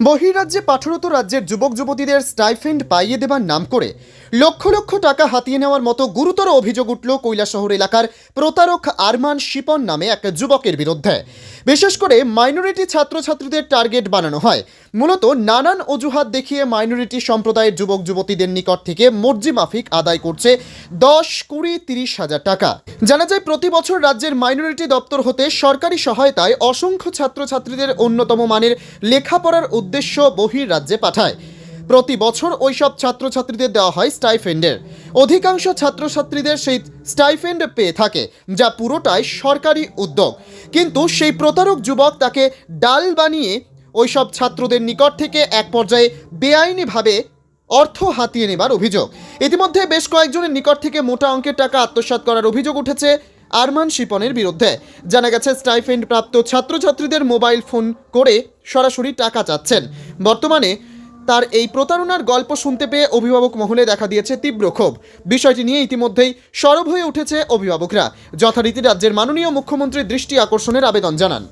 বহিরাজ্যে পাঠরত রাজ্যের যুবক যুবতীদের স্টাইফেন্ড পাইয়ে দেবার নাম করে লক্ষ লক্ষ টাকা হাতিয়ে নেওয়ার মতো গুরুতর অভিযোগ উঠল কৈলাসহর এলাকার প্রতারক আরমান শিপন নামে এক যুবকের বিরুদ্ধে। বিশেষ করে মাইনরিটি ছাত্রছাত্রীদের টার্গেট বানানো হয়। মূলত নানান অজুহাত দেখিয়ে মাইনরিটি সম্প্রদায়ের যুবক যুবতীদের নিকট থেকে মর্জি মাফিক আদায় করছে দশ, কুড়ি, তিরিশ হাজার টাকা। জানা যায়, প্রতি বছর রাজ্যের মাইনরিটি দপ্তর হতে সরকারি সহায়তায় অসংখ্য ছাত্রছাত্রীদের অন্যতম মানের লেখাপড়ার উদ্দেশ্য বহির রাজ্যে পাঠায়। প্রতি বছর ওইসব ছাত্রছাত্রীদের দেওয়া হয় স্টাইফেন্ডের। অধিকাংশ ছাত্রছাত্রীদের সেই স্টাইফেন্ড পেয়ে থাকে, যা পুরোটাই সরকারি উদ্যোগ। কিন্তু সেই প্রতারক যুবক তাকে ডাল বানিয়ে ওইসব ছাত্রদের নিকট থেকে এক পর্যায়ে বেআইনিভাবে অর্থ হাতিয়ে নেবার অভিযোগ। ইতিমধ্যে বেশ কয়েকজনের নিকট থেকে মোটা অঙ্কের টাকা আত্মসাৎ করার অভিযোগ উঠেছে আরমান শিপনের বিরুদ্ধে। জানা গেছে স্টাইফেন্ড প্রাপ্ত ছাত্রছাত্রীদের মোবাইল ফোন করে সরাসরি টাকা চাচ্ছেন। বর্তমানে তার এই প্রতারণার গল্প শুনতে পেয়ে অভিভাবক মহলে দেখা দিয়েছে তীব্র ক্ষোভ। বিষয়টি নিয়ে ইতিমধ্যেই সরব হয়ে উঠেছে অভিভাবকরা। যথারীতি রাজ্যের মাননীয় মুখ্যমন্ত্রীর দৃষ্টি আকর্ষণের আবেদন জানান।